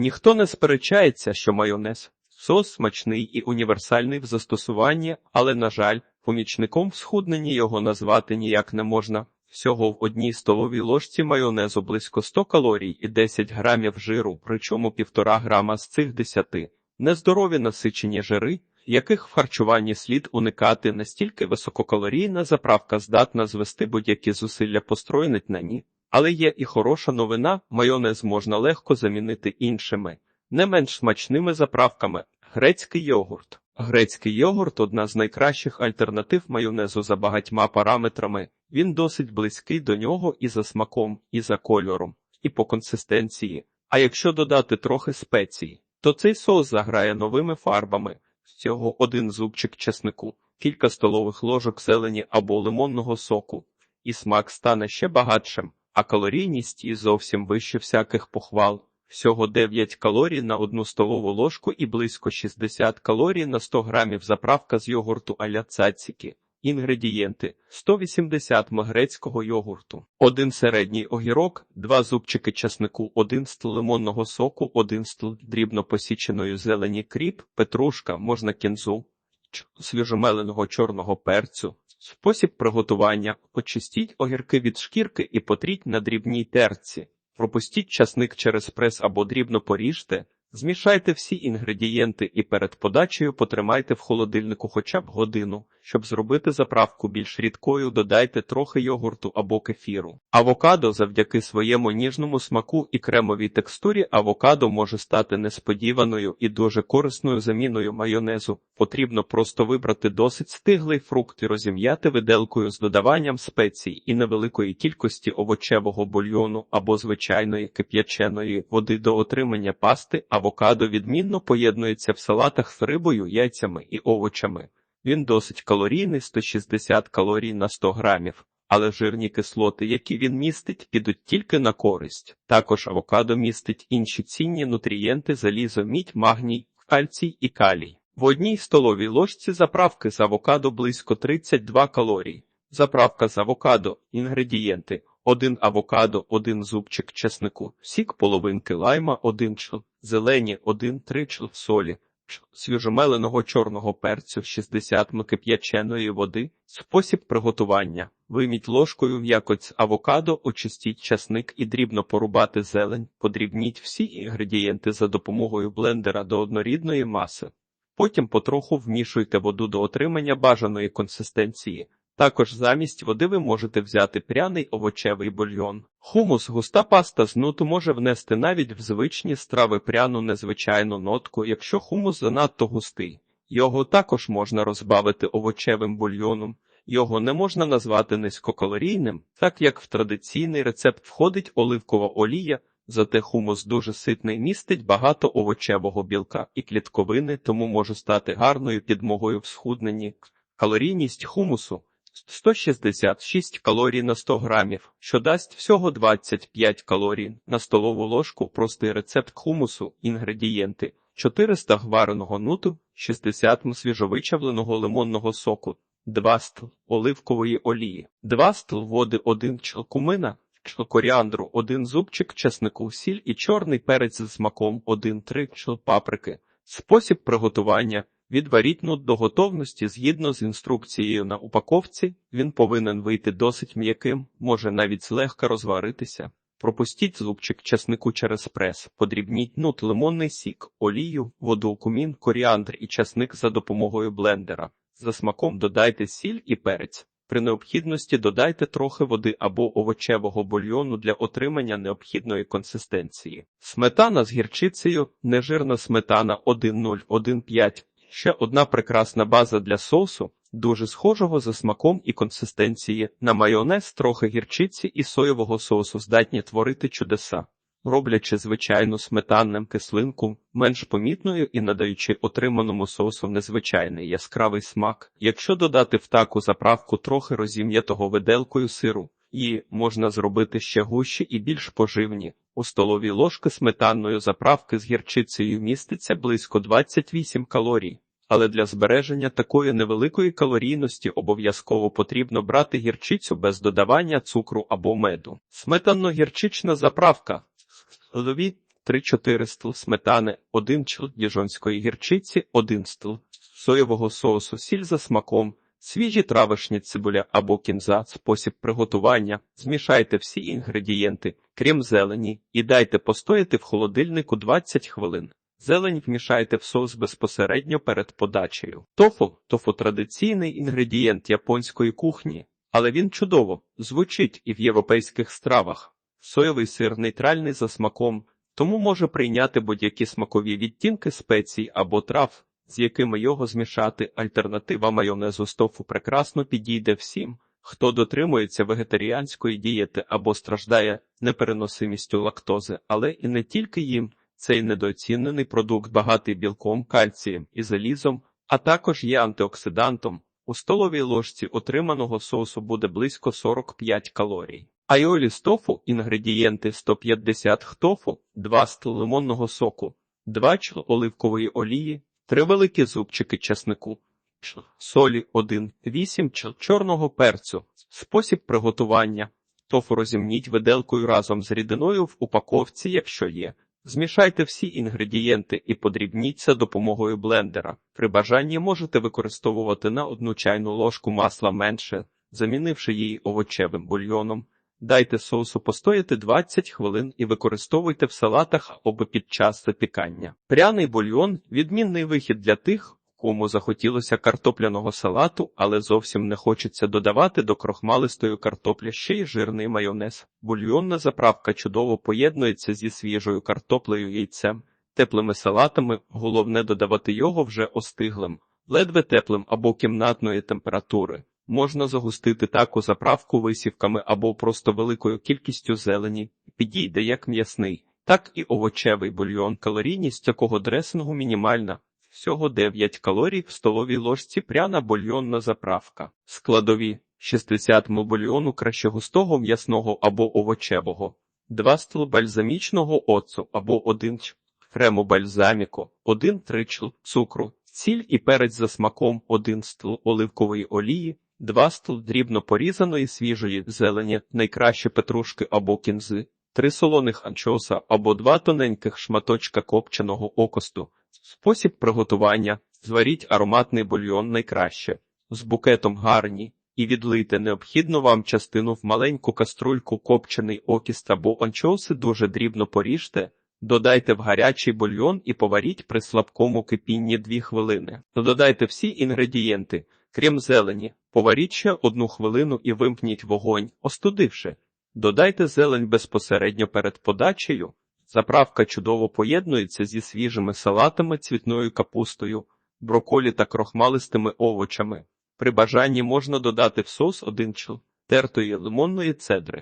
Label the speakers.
Speaker 1: Ніхто не сперечається, що майонез сос смачний і універсальний в застосуванні, але, на жаль, помічником в схудненні його назвати ніяк не можна. Всього в одній столовій ложці майонезу близько 100 калорій і 10 грамів жиру, причому 1,5 грама з цих 10 – нездорові насичені жири, яких в харчуванні слід уникати настільки висококалорійна заправка здатна звести будь-які зусилля построєнить на ні. Але є і хороша новина, майонез можна легко замінити іншими, не менш смачними заправками. Грецький йогурт. Грецький йогурт одна з найкращих альтернатив майонезу за багатьма параметрами. Він досить близький до нього і за смаком, і за кольором, і по консистенції. А якщо додати трохи спецій, то цей соус заграє новими фарбами. Всього один зубчик чеснику, кілька столових ложок зелені або лимонного соку, і смак стане ще багатшим, а калорійність і зовсім вище всяких похвал. Всього 9 калорій на одну столову ложку і близько 60 калорій на 100 грамів заправка з йогурту аля цаціки. Інгредієнти 180 м грецького йогурту, 1 середній огірок, 2 зубчики часнику, 1 стл лимонного соку, 1 стл дрібно посіченої зелені кріп, петрушка, можна кінзу, свіжомеленого чорного перцю. Спосіб приготування: очистіть огірки від шкірки і потріть на дрібній терці. Пропустіть часник через прес або дрібно поріжте. Змішайте всі інгредієнти і перед подачею потримайте в холодильнику хоча б годину. Щоб зробити заправку більш рідкою, додайте трохи йогурту або кефіру. Авокадо завдяки своєму ніжному смаку і кремовій текстурі авокадо може стати несподіваною і дуже корисною заміною майонезу. Потрібно просто вибрати досить стиглий фрукт і розім'яти виделкою з додаванням спецій і невеликої кількості овочевого бульйону або звичайної кип'яченої води до отримання пасти. Авокадо відмінно поєднується в салатах з рибою, яйцями і овочами. Він досить калорійний 160 калорій на 100 грамів, але жирні кислоти, які він містить, підуть тільки на користь. Також авокадо містить інші цінні нутрієнти залізо, мідь, магній, кальцій і калій. В одній столовій ложці заправки з авокадо близько 32 калорій. Заправка з авокадо, інгредієнти. 1 авокадо, 1 зубчик чеснику, сік половинки лайма, 1 чл, зелені, 1 3 чл солі, свіжомеленого чорного перцю, 60 м кип'яченої води. Спосіб приготування. Виміть ложкою в з авокадо, очистіть часник і дрібно порубати зелень, подрібніть всі інгредієнти за допомогою блендера до однорідної маси. Потім потроху вмішуйте воду до отримання бажаної консистенції. Також замість води ви можете взяти пряний овочевий бульйон. Хумус густа паста з нуту може внести навіть в звичні страви пряну незвичайну нотку, якщо хумус занадто густий. Його також можна розбавити овочевим бульйоном. Його не можна назвати низькокалорійним, так як в традиційний рецепт входить оливкова олія, зате хумус дуже ситний містить багато овочевого білка і клітковини, тому може стати гарною підмогою в схудненні. Калорійність хумусу 166 калорій на 100 грамів, що дасть всього 25 калорій на столову ложку. Простий рецепт хумусу, інгредієнти 400 гвареного нуту, 60 м свіжовичавленого лимонного соку, 2 стл оливкової олії, 2 стл води, 1 чл кумина, чл коріандру, 1 зубчик чеснику, сіль і чорний перець з смаком, 1-3 чл паприки. Спосіб приготування Відваріть нут до готовності згідно з інструкцією на упаковці, він повинен вийти досить м'яким, може навіть злегка розваритися. Пропустіть зубчик часнику через прес, подрібніть нут лимонний сік, олію, воду, кумін, коріандр і часник за допомогою блендера. За смаком додайте сіль і перець. При необхідності додайте трохи води або овочевого бульйону для отримання необхідної консистенції. Сметана з гірчицею, нежирна сметана 1,015. Ще одна прекрасна база для соусу, дуже схожого за смаком і консистенції. На майонез трохи гірчиці і соєвого соусу здатні творити чудеса, роблячи звичайну сметанним кислинку менш помітною і надаючи отриманому соусу незвичайний яскравий смак. Якщо додати в таку заправку трохи розім'ятого виделкою сиру, її можна зробити ще гущі і більш поживні. У столовій ложки сметанної заправки з гірчицею міститься близько 28 калорій. Але для збереження такої невеликої калорійності обов'язково потрібно брати гірчицю без додавання цукру або меду. Сметанно-гірчична заправка. Складові 3-4 стл сметани, 1 чл діжонської гірчиці, 1 стл соєвого соусу, сіль за смаком, свіжі травишні цибуля або кінза, спосіб приготування. Змішайте всі інгредієнти, крім зелені, і дайте постояти в холодильнику 20 хвилин. Зелень вмішайте в соус безпосередньо перед подачею. Тофу тофу традиційний інгредієнт японської кухні, але він чудово звучить і в європейських стравах. Соєвий сир нейтральний за смаком, тому може прийняти будь-які смакові відтінки спецій або трав, з якими його змішати. Альтернатива майонезу з тофу прекрасно підійде всім, хто дотримується вегетаріанської дієти або страждає непереносимістю лактози, але і не тільки їм. Цей недооцінений продукт багатий білком, кальцієм і залізом, а також є антиоксидантом. У столовій ложці отриманого соусу буде близько 45 калорій. Айолі з тофу інгредієнти 150 тофу, 2 стл лимонного соку, 2 чл оливкової олії, 3 великі зубчики чеснику, солі 1, 8 чорного перцю. Спосіб приготування. Тофу розімніть виделкою разом з рідиною в упаковці, якщо є. Змішайте всі інгредієнти і подрібніть за допомогою блендера. При бажанні можете використовувати на одну чайну ложку масла менше, замінивши її овочевим бульйоном. Дайте соусу постояти 20 хвилин і використовуйте в салатах або під час запікання. Пряний бульйон відмінний вихід для тих, кому захотілося картопляного салату, але зовсім не хочеться додавати до крохмалистої картоплі ще й жирний майонез. Бульйонна заправка чудово поєднується зі свіжою картоплею яйцем, теплими салатами, головне додавати його вже остиглим, ледве теплим або кімнатної температури. Можна загустити таку заправку висівками або просто великою кількістю зелені, підійде як м'ясний, так і овочевий бульйон. Калорійність такого дресингу мінімальна. Всього 9 калорій в столовій ложці пряна бульйонна заправка. Складові. 60 мл бульйону кращогустого м'ясного або овочевого, 2 стл бальзамічного оцу або 1 ч. Крему бальзаміко, 1 3 чл цукру, сіль і перець за смаком, 1 стл оливкової олії, 2 стл дрібно порізаної свіжої зелені, найкраще петрушки або кінзи, 3 солоних анчоуса або 2 тоненьких шматочка копченого окосту. Спосіб приготування. Зваріть ароматний бульйон найкраще, з букетом гарні, і відлийте необхідну вам частину в маленьку каструльку копчений окіст або анчоуси дуже дрібно поріжте, додайте в гарячий бульйон і поваріть при слабкому кипінні 2 хвилини. Додайте всі інгредієнти, крім зелені, поваріть ще одну хвилину і вимкніть вогонь, остудивши. Додайте зелень безпосередньо перед подачею. Заправка чудово поєднується зі свіжими салатами, цвітною капустою, броколі та крохмалистими овочами. При бажанні можна додати в соус один чл тертої лимонної цедри.